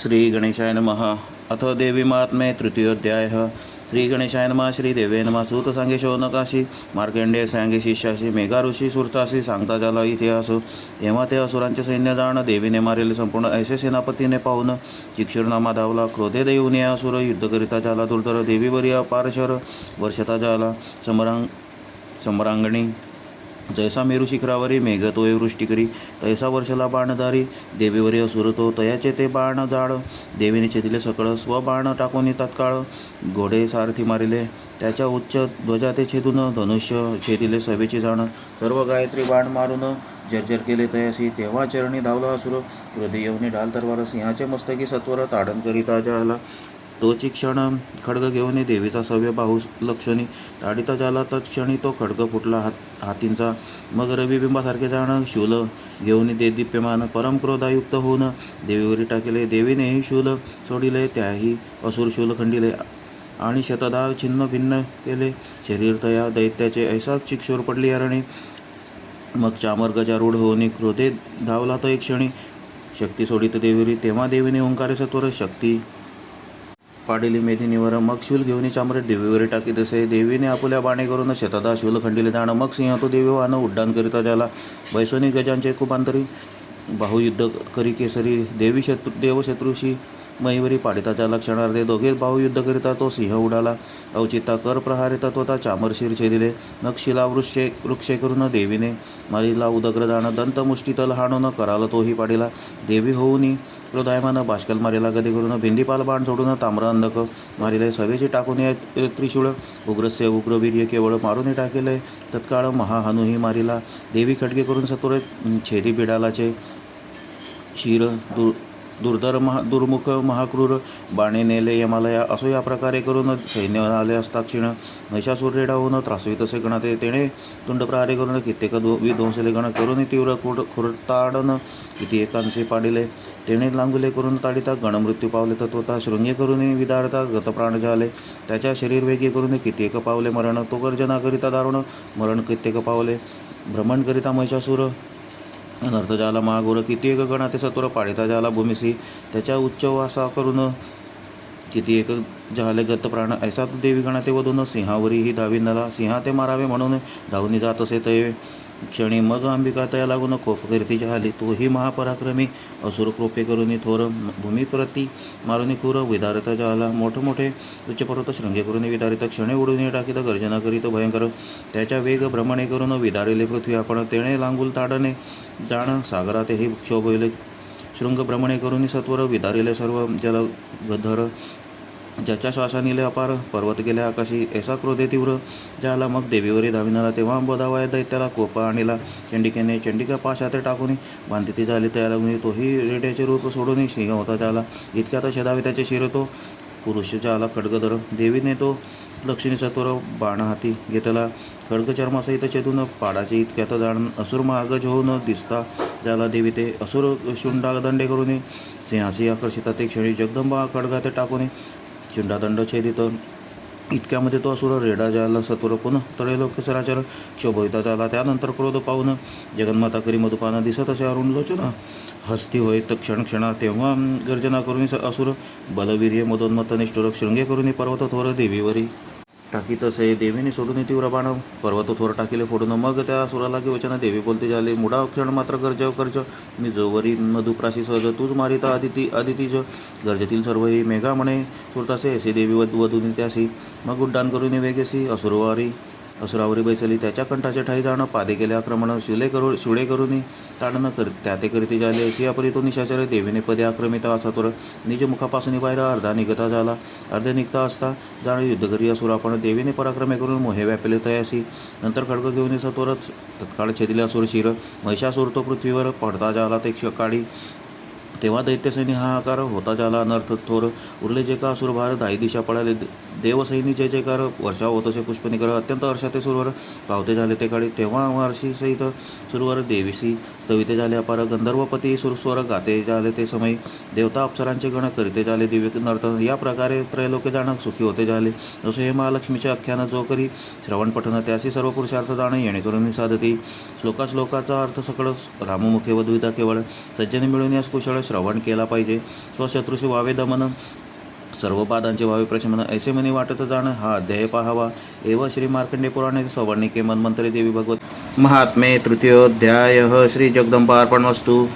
श्री गणेशाय नमः। अथ देवीमात्मे महात्म्ये तृतीयोध्यायः श्री गणेशाय नमः श्री देवे नमः। सांगे शौनकाशी मार्कंडेय सांगे शिष्याशी मेघा ऋषी सुरताशी सांगता झाला इतिहास तेव्हा ते असुरांचे सैन्य जाण देवीने मारलेले संपूर्ण ऐसे सेनापतीने पाहून चिक्षुरनामा धावला क्रोधे देऊन या असुर युद्धकरिता झाला दुर्धर देवीवरी अपारशर वर्षता झाला समरांग समरांगणी जैसा मेरू शिखरावरी मेघतोय वृष्टी करी तैसा वर्षाला बाणधारी देवीवरी असुर तो तयाचे ते बाण जाळ देवीने चेतिले सकळ स्वबाण टाकून तत्काळ घोडे सारथी मारिले त्याच्या उच्च ध्वजा ते छेदून धनुष्य छेदिले सभेचे जाण सर्व गायत्री बाण मारून जर्जर केले तयासी तेव्हा चरणी धावला असुर हृदय येऊन ढाल तरवार सिंहाचे मस्तकी सत्वर ताडण करीता आला तोची क्षण खडग घेऊन देवीचा सव्य बाहू लक्षणी. ताडिता झाला तत्क्षणी तो खडग फुटला हात हातींचा. मग रविबिंबासारखे जाणं शूल घेऊन दे दिप्यमान परम क्रोधायुक्त होऊन देवीवरी टाकले. देवीनेही शूल सोडिले त्याही असुर शूल खंडिले आणि शतदा छिन्न भिन्न केले. शरीर तया दैत्याचे ऐसा चिक्षोर पडली अरणे. मग चामर गजारूढ होऊन क्रोधे धावला तो एक क्षणी. शक्ती सोडित देवीवरी तेव्हा देवीने ओंकारे सत्वर शक्ती पाडिली मेदिनीवर मग शूल घेऊन चामरे देवीवर टाकी तसे देवीने आपुल्या बाणे करून शेतादा शूल खंडिले जाणं मग सिंह तो देवी वाहनं उड्डाण करिता त्याला बैसोनी गजांचे खूप अंतरी बाहुयुद्ध करी केसरी देवी शत्रु देवशत्रूशी मईवरी पाडिताच्या लक्षणार्थे क्षणार्धे दोघे युद्ध करिता तो सिंह उडाला. अवचिता कर प्रहारिता तोता चामर शिर छेदिले नक्षिला वृक्षे वृक्षे करून देवीने मरीला. उदग्रदान दाण दंत हाणून कराला तोही पाडिला. देवी होऊनी हृदयमान बाष्कल मारिला. गदी करून भिंडीपाल बाण सोडून ताम्र अंधक मारिले. सवेचे टाकून या त्रिशूळ. उग्रस्य उग्रवीर्य केवळ मारून टाकेले. तत्काळ महाहनुही मारिला. देवी खडगे करून सतुरे छेदी बिडालाचे शिर दु दुर्धर महा दुर्मुख महाक्रूर बाणे नेले यमालया असो या प्रकारे करून सैन्य आले असता क्षीण. महिषासूर रेडा होऊन त्रासवी तसे गणाते तेणे तुंड प्रहारे करून कित्येक दो विध्वंसले गण करून तीव्र कुड खुरताडन किती एकांचे पाडिले. तेणे लांगुले करून ताडिता गणमृत्यू पावले. तत्वता शृंगे करून विदारता गतप्राण झाले. त्याच्या शरीर वेगी करून कित्येक पावले मरण. तो गर्जना करिता दारुण मरण कित्येक पावले. भ्रमण करिता महिषासूर अनर्थ झाला महागोर किती एक गणाते सत्वर पाळिता झाला भूमिसी. त्याच्या उच्च वासा करून किती एक झाले गत प्राण. ऐसा तो देवी गणाते वधून सिंहावरी ही धावी नला सिंहा ते मारावे म्हणून धावून जात असे ते क्षणी मग अंबिका तया लागून कोप कीर्ती तोही महापराक्रमी. असुर कृपे करून थोर भूमीप्रती. मारुनी खुर विदारत झाला मोठमोठे उच्च पर्वत शृंगे करून विदारित. क्षणे उडून टाकीत गर्जना करीत भयंकर. त्याच्या वेग भ्रमणे करून विदारिले पृथ्वी आपण. तेणे लांगुल ताडणे जाण सागरातेही क्षोभविले शृंग भ्रमणे करून सत्वर विदारिले सर्व जल गधर ज्याच्या श्वासानिले अपार पर्वत गेल्या आकाशी ऐसा क्रोधे तीव्र ज्याला मग देवीवरी धाविनाला तेव्हा बोधावाय दैत्याला कोपा आणला. चंडिकेने चंडिका पाशाते टाकून बांधिती झाली त्याला लागून तोही रेड्याचे रूप सोडून सिंह होता त्याला. इतक्यात छदावी त्याचे शिर तो पुरुष झाला खडगधर देवीने तो लक्ष्मी सत्वर बाण हाती घेतला. खडगचर्मासहित चेतून पाडाचे इतक्यात जाण असुर मागज होऊन दिसता. ज्याला देवी ते असुर शुंडा दंडे करून सिंहासी आकर्षिता ते क्षणी जगदंबा खडगाते टाकून चिंडादंड छेदित इतक्यामध्ये तो असुर रेडा जायला सत्वर पुन्हा तळे लोक सराचर झाला त्यानंतर क्रोध पाहून जगन्माता करी मधुपाना दिसत असे अरुण लोचन. हस्ती होय तर क्षण क्षणा तेव्हा गर्जना करून असुर बलवीर्य मधोन्मत निष्ठुर शृंगे करून पर्वत थोर देवीवरी. टाकी तसे देवीने सोडून तीव्र बाण. पर्वत थोर टाकीले फोडून. मग त्या सुराला की वचन देवी बोलते झाले मुडा क्षण मात्र गर्ज कर्ज मी जोवरी मधुप्राशी सहज. तूच मारिता आदिती आदितीज. गरजेतील सर्व ही मेघा म्हणे. सुरतासे असे देवी वध वधून त्यासी. मग उड्डाण करून वेगेसी. असुरवारी असुरावरी बैसली. त्याच्या कंठाचे ठाई जाणं पादे केले आक्रमण शिले करू शिळे करून ताडणं कर त्या ते करीती झाले. अशी अपरी तो निशाचर देवीने पदे आक्रमिता सत्वर निज मुखापासून बाहेर अर्धा निघता झाला. अर्धे निघता असता जाणं युद्ध करी असुर आपण देवीने पराक्रमे करून मोहे व्यापले तयासी. नंतर खडग घेऊन तोरत तत्काळ छेदिले असुर शिर. महिषासूर तो पृथ्वीवर पडता झाला ते क्षकाळी. तेव्हा दैत्यसैनी हाहाकार होता झाला अनर्थ थोर उरले जे का असुरभार दाही दिशा पळाले. देवसैनी जय जयकार वर्षा होत असे पुष्पनिकर अत्यंत हर्षाते सुरवर पावते झाले ते काळी. तेव्हा वर्षी सहित सुरवर देवीसी स्तविते झाले अपार गंधर्वपती सुरस्वर गाते झाले ते समय. देवता अप्सरांचे गण करीते झाले दिव्य नर्तन. या प्रकारे त्रैलोके जाणं सुखी होते झाले. जसे हे महालक्ष्मीचे आख्यान जो करी श्रवण पठन त्यासी सर्व पुरुषार्थ जाणे येणेकरून साधती. श्लोका श्लोकाचा अर्थ सकळ राममुखे वधविता केवळ. सज्जने मिळून यास कुशळ श्रवण केला पाहिजे. स्वशत्रुषी व्हावे दमन सर्व पादांचे व्हावे प्रशमन ऐसे मनी वाटत जाणं हा अध्याय पाहावा. एव श्री मार्कंडे पुराणे सवर्णिके मन्वंतरी देवी भगवत. महात्मे तृतीयोध्याय श्री जगदंबार्पणमस्तु.